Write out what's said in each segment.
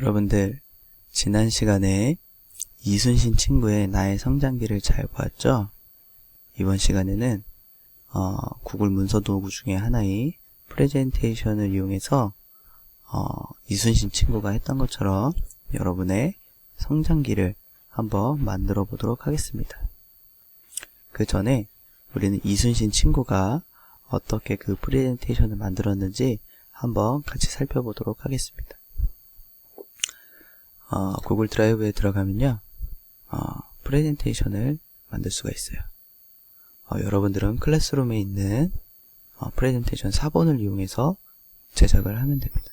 여러분들, 지난 시간에 이순신 친구의 나의 성장기를 잘 보았죠? 이번 시간에는 어, 구글 문서 도구 중에 하나인 프레젠테이션을 이용해서 어, 이순신 친구가 했던 것처럼 여러분의 성장기를 한번 만들어 보도록 하겠습니다. 그 전에 우리는 이순신 친구가 어떻게 그 프레젠테이션을 만들었는지 한번 같이 살펴보도록 하겠습니다. 어, 구글 드라이브에 들어가면요, 어, 프레젠테이션을 만들 수가 있어요. 어, 여러분들은 클래스룸에 있는 어, 프레젠테이션 4번을 이용해서 제작을 하면 됩니다.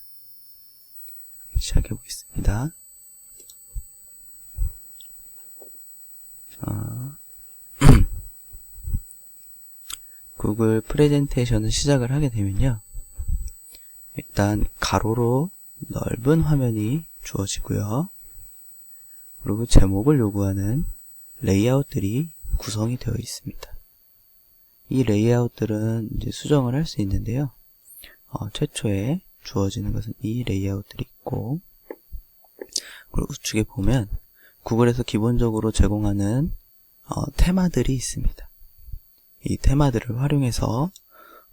시작해 보겠습니다. 어, 구글 프레젠테이션을 시작을 하게 되면요. 일단 가로로 넓은 화면이 주어지고요. 그리고 제목을 요구하는 레이아웃들이 구성이 되어 있습니다. 이 레이아웃들은 이제 수정을 할 수 있는데요. 어, 최초에 주어지는 것은 이 레이아웃들이 있고, 그리고 우측에 보면 구글에서 기본적으로 제공하는 어, 테마들이 있습니다. 이 테마들을 활용해서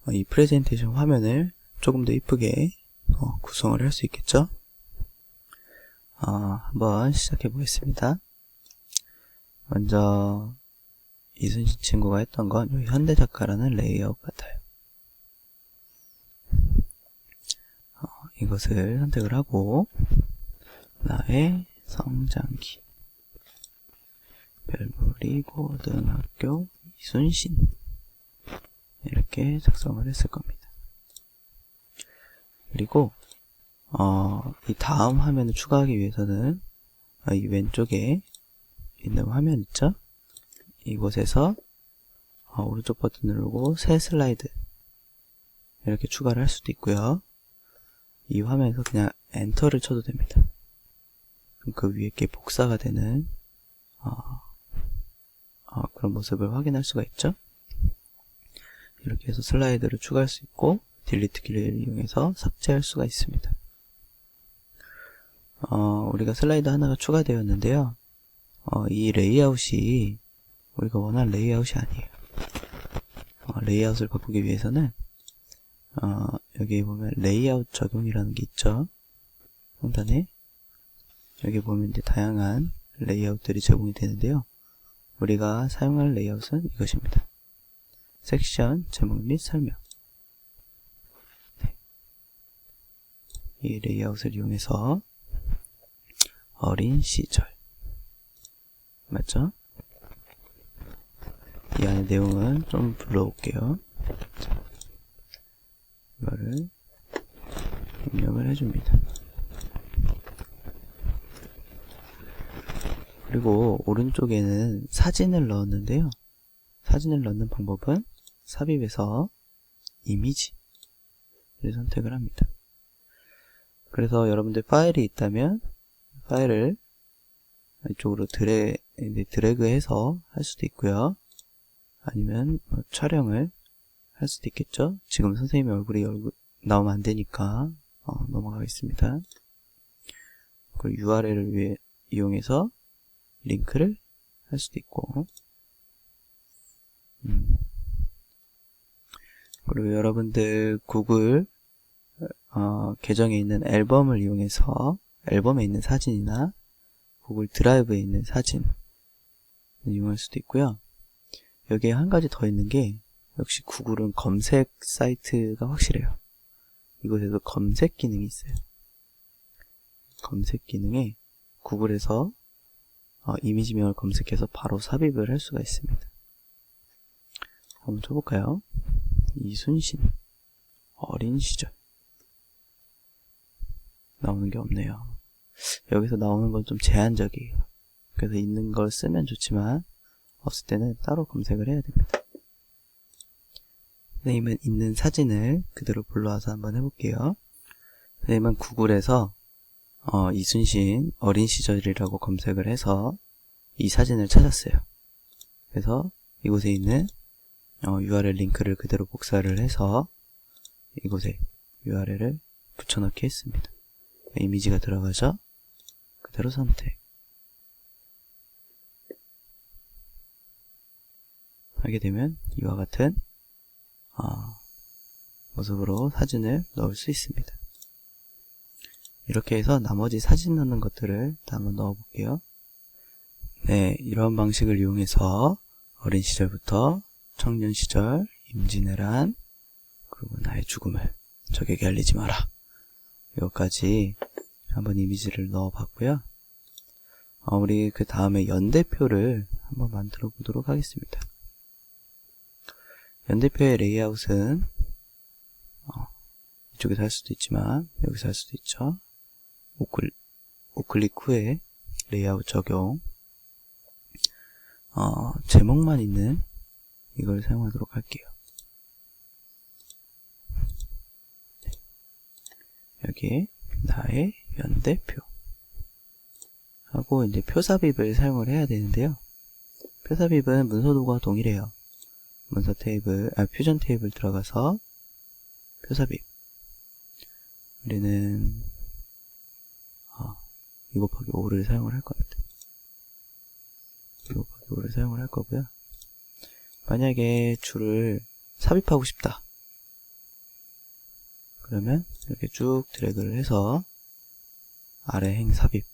어, 이 프레젠테이션 화면을 조금 더 이쁘게 어, 구성을 할 수 있겠죠? 어, 한번 시작해 보겠습니다. 먼저 이순신 친구가 했던 건 현대 작가라는 레이아웃 같아요. 어, 이것을 선택을 하고 나의 성장기 별무리 고등학교 이순신 이렇게 작성을 했을 겁니다. 그리고 어, 이 다음 화면을 추가하기 위해서는 어, 이 왼쪽에 있는 화면 있죠? 이곳에서 어, 오른쪽 버튼 누르고 새 슬라이드 이렇게 추가를 할 수도 있고요. 이 화면에서 그냥 엔터를 쳐도 됩니다. 그럼 그 위에 게 복사가 되는 어, 어, 그런 모습을 확인할 수가 있죠. 이렇게 해서 슬라이드를 추가할 수 있고 딜리트 키를 이용해서 삭제할 수가 있습니다. 어, 우리가 슬라이드 하나가 추가되었는데요. 어, 이 레이아웃이 우리가 원하는 레이아웃이 아니에요. 어, 레이아웃을 바꾸기 위해서는 어, 여기 보면 레이아웃 적용이라는 게 있죠. 상단에 여기 보면 이제 다양한 레이아웃들이 제공이 되는데요. 우리가 사용할 레이아웃은 이것입니다. 섹션, 제목 및 설명. 네. 이 레이아웃을 이용해서 어린 시절. 맞죠? 이 안에 내용은 좀 불러올게요. 자, 이거를 입력을 해줍니다. 그리고 오른쪽에는 사진을 넣었는데요. 사진을 넣는 방법은 삽입에서 이미지를 선택을 합니다. 그래서 여러분들 파일이 있다면 파일을 이쪽으로 드래, 드래그해서 할 수도 있고요. 아니면 뭐 촬영을 할 수도 있겠죠. 지금 선생님의 얼굴이 얼굴 나오면 안 되니까 어, 넘어가겠습니다. 그리고 URL을 위해 이용해서 링크를 할 수도 있고 음. 그리고 여러분들 구글 어, 계정에 있는 앨범을 이용해서 앨범에 있는 사진이나 구글 드라이브에 있는 사진 이용할 수도 있고요. 여기에 한 가지 더 있는 게 역시 구글은 검색 사이트가 확실해요. 이곳에도 검색 기능이 있어요. 검색 기능에 구글에서 어, 이미지명을 검색해서 바로 삽입을 할 수가 있습니다. 한번 쳐볼까요? 이순신 어린 시절 나오는 게 없네요. 여기서 나오는 건 좀 제한적이에요. 그래서 있는 걸 쓰면 좋지만 없을 때는 따로 검색을 해야 됩니다. 선생님은 있는 사진을 그대로 불러와서 한번 해볼게요. 선생님은 구글에서 어, 이순신 어린 시절이라고 검색을 해서 이 사진을 찾았어요. 그래서 이곳에 있는 어, URL 링크를 그대로 복사를 해서 이곳에 URL을 붙여넣기 했습니다. 이미지가 들어가죠? 그대로 선택. 하게 되면 이와 같은 어, 모습으로 사진을 넣을 수 있습니다. 이렇게 해서 나머지 사진 넣는 것들을 다 한번 넣어 볼게요. 네, 이런 방식을 이용해서 어린 시절부터 청년 시절, 임진왜란, 그리고 나의 죽음을 적에게 알리지 마라. 이것까지 한번 이미지를 넣어 봤고요. 어, 우리 그 다음에 연대표를 한번 만들어 보도록 하겠습니다. 연대표의 레이아웃은 어, 이쪽에서 할 수도 있지만 여기서 할 수도 있죠. 우클, 우클릭 후에 레이아웃 적용 어, 제목만 있는 이걸 사용하도록 할게요. 네. 여기에 나의 연대표 하고 이제 표삽입을 사용을 해야 되는데요. 표삽입은 문서도구와 동일해요. 문서 테이블, 아, 퓨전 테이블 들어가서 표삽입. 우리는, 어, 2 곱하기 5를 사용을 할 겁니다. 2 곱하기 5를 사용을 할 거고요. 만약에 줄을 삽입하고 싶다. 그러면 이렇게 쭉 드래그를 해서 아래 행 삽입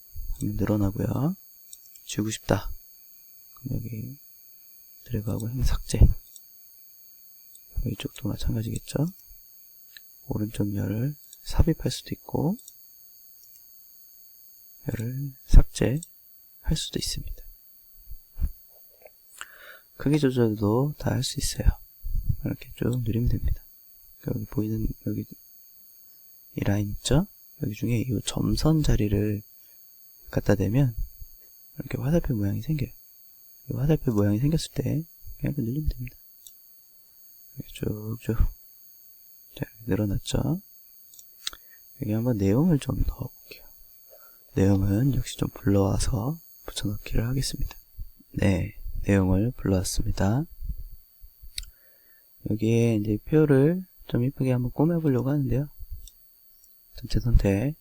늘어나고요. 지우고 싶다. 그럼 여기 드래그하고 행 삭제. 이쪽도 마찬가지겠죠. 오른쪽 열을 삽입할 수도 있고 열을 삭제할 수도 있습니다. 크기 조절도 다 할 수 있어요. 이렇게 쭉 누르면 됩니다. 여기 보이는 여기 이 라인 있죠? 여기 중에 이 점선 자리를 갖다 대면 이렇게 화살표 모양이 생겨요. 이 화살표 모양이 생겼을 때 그냥 이렇게 누르면 됩니다. 이렇게 쭉쭉 자, 늘어났죠? 여기 한번 내용을 좀 넣어볼게요. 내용은 역시 좀 불러와서 붙여넣기를 하겠습니다. 네, 내용을 불러왔습니다. 여기에 이제 표를 좀 이쁘게 한번 꾸며보려고 하는데요. 전체 선택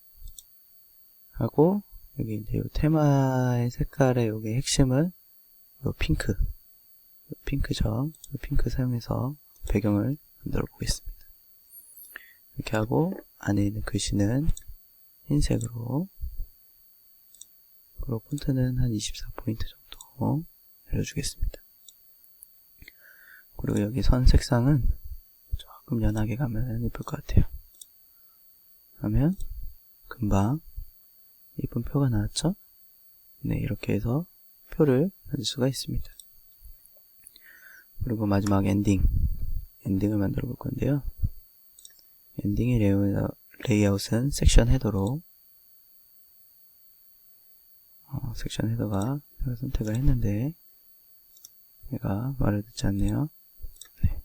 하고 여기 이제 요 테마의 색깔의 여기 핵심은 요 핑크 요 핑크죠. 요 핑크 사용해서 배경을 만들어 보겠습니다. 이렇게 하고 안에 있는 글씨는 흰색으로 그리고 폰트는 한 24포인트 정도 내려주겠습니다. 그리고 여기 선 색상은 조금 연하게 가면 예쁠 것 같아요. 하면 금방 이쁜 표가 나왔죠? 네, 이렇게 해서 표를 만들 수가 있습니다. 그리고 마지막 엔딩. 엔딩을 만들어 볼 건데요. 엔딩의 레이아웃은 섹션 헤더로 어, 섹션 헤더가 제가 선택을 했는데 얘가 말을 듣지 않네요. 네.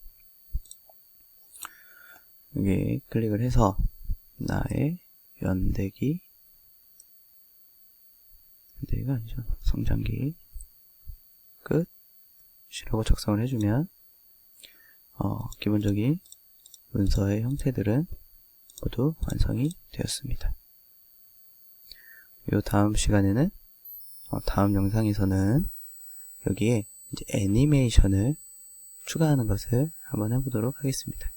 여기 클릭을 해서 나의 연대기 연대기가 아니죠. 성장기 끝 이라고 작성을 해주면 어, 기본적인 문서의 형태들은 모두 완성이 되었습니다. 요 다음 시간에는 어, 다음 영상에서는 여기에 애니메이션을 추가하는 것을 한번 해보도록 하겠습니다.